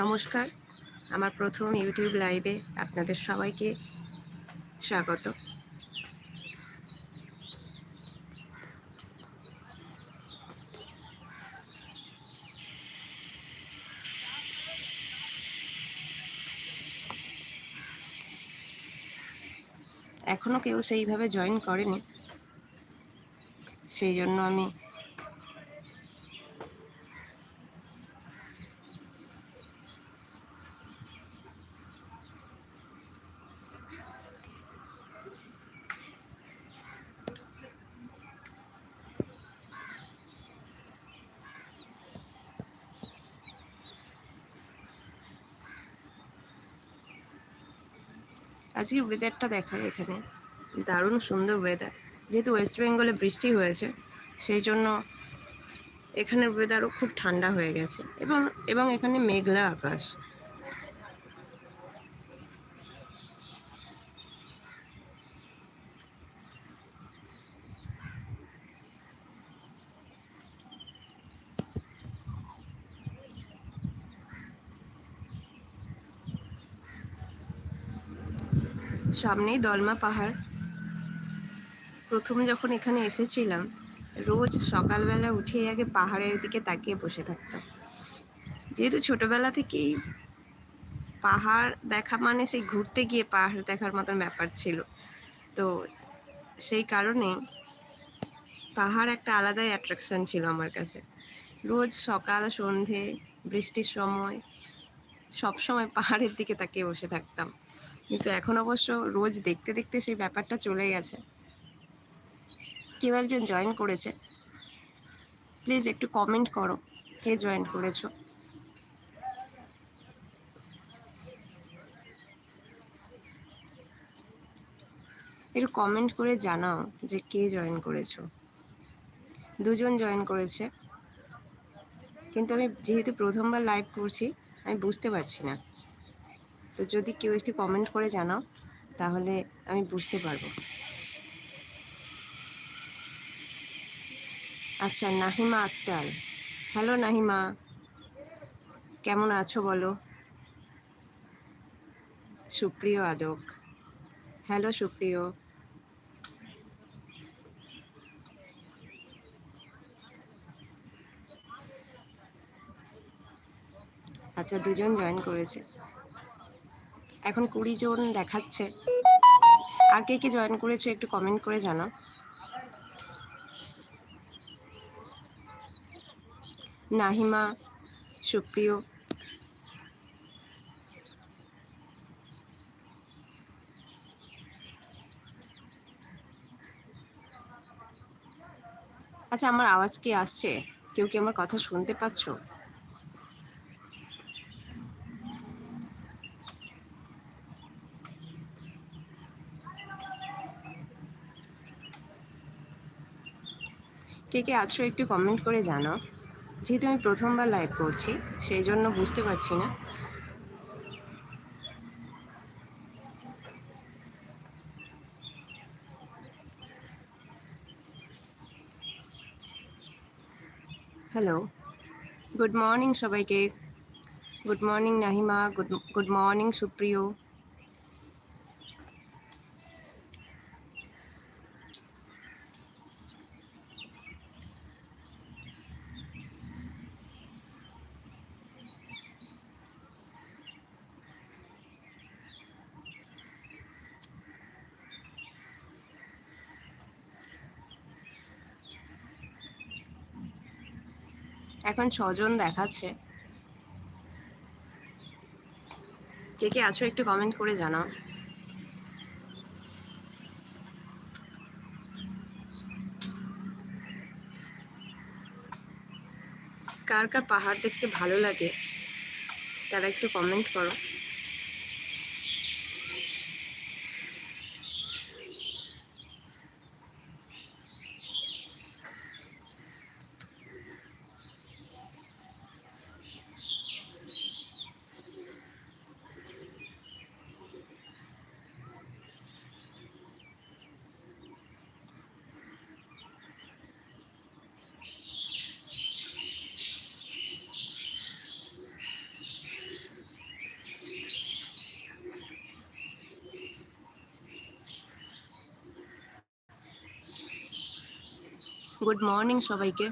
নমস্কার। আমার প্রথম ইউটিউব লাইভে আপনাদের সবাইকে স্বাগত। এখনও কেউ সেইভাবে জয়েন করেনি। সেই জন্য আমি আজকের ওয়েদারটা দেখায় এখানে। দারুণ সুন্দর ওয়েদার যেহেতু ওয়েস্ট বেঙ্গলে বৃষ্টি হয়েছে, সেই জন্য এখানের ওয়েদারও খুব ঠান্ডা হয়ে গেছে। এবং এবং এখানে মেঘলা আকাশ। সামনেই দলমা পাহাড়। প্রথম যখন এখানে এসেছিলাম, রোজ সকালবেলা উঠে আগে পাহাড়ের দিকে তাকিয়ে বসে থাকতাম। যেহেতু ছোটোবেলা থেকেই পাহাড় দেখা মানে সেই ঘুরতে গিয়ে পাহাড় দেখার মতন ব্যাপার ছিল। তো সেই কারণেই পাহাড় একটা আলাদাই অ্যাট্রাকশন ছিল আমার কাছে। রোজ সকাল, সন্ধে, বৃষ্টির সময় সব সময় পাহাড়ের দিকে তাকিয়ে বসে থাকতাম। কিন্তু এখন অবশ্য রোজ দেখতে দেখতে সেই ব্যাপারটা চলে গেছে। কেউ একজন জয়েন করেছে। প্লিজ একটু কমেন্ট করো, কে জয়েন করেছ? একটু কমেন্ট করে জানাও যে কে জয়েন করেছ। দুজন জয়েন করেছে। কিন্তু আমি যেহেতু প্রথমবার লাইভ করছি, আমি বুঝতে পারছি না। তো যদি কেউ একটু কমেন্ট করে জানাও, তাহলে আমি বুঝতে পারব। আচ্ছা নাহিমা আক্তার। হ্যালো নাহিমা। কেমন আছো বলো? সুপ্রিয় আদক। হ্যালো সুপ্রিয়। আচ্ছা দুজন জয়েন করেছে। এখন কুড়ি জন দেখাচ্ছে। আর কে কে জয়েন করেছ একটু কমেন্ট করে জানাও। নাহিমা, সুপ্রিয়। আচ্ছা আমার আওয়াজ কি আসছে? কেউ কি আমার কথা শুনতে পাচ্ছ? কে কে আছো একটু কমেন্ট করে জানাও। যেহেতু আমি প্রথমবার লাইভ করছি, সেই জন্য বুঝতে পারছি না। হ্যালো গুড মর্নিং সবাইকে। Good morning Nahima good good morning সুপ্রিয়। এখন ছজন দেখাচ্ছে। কে কে আছো একটু কমেন্ট করে জানাও। কার কার পাহাড় দেখতে ভালো লাগে, তারা একটু কমেন্ট করো। গুড মর্নিং সবাইকে।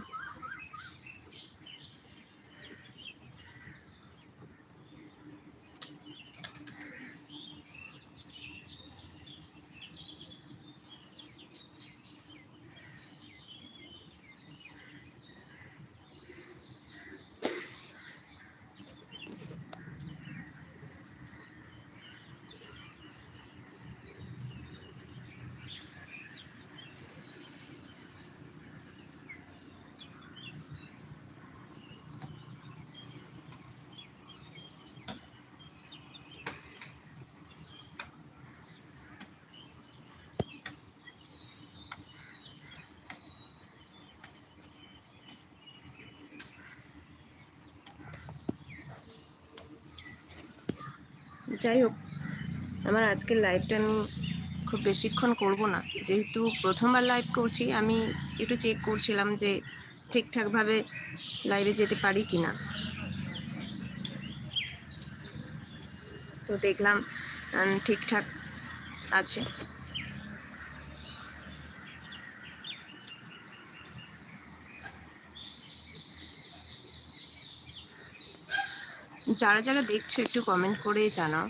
যাই হোক, আমার আজকের লাইভটা আমি খুব বেশিক্ষণ করব না। যেহেতু প্রথমবার লাইভ করছি, আমি একটু চেক করছিলাম যে ঠিকঠাকভাবে লাইভে যেতে পারি কি না তো দেখলাম ঠিকঠাক আছে। যারা যারা দেখছ একটু কমেন্ট করে জানাও।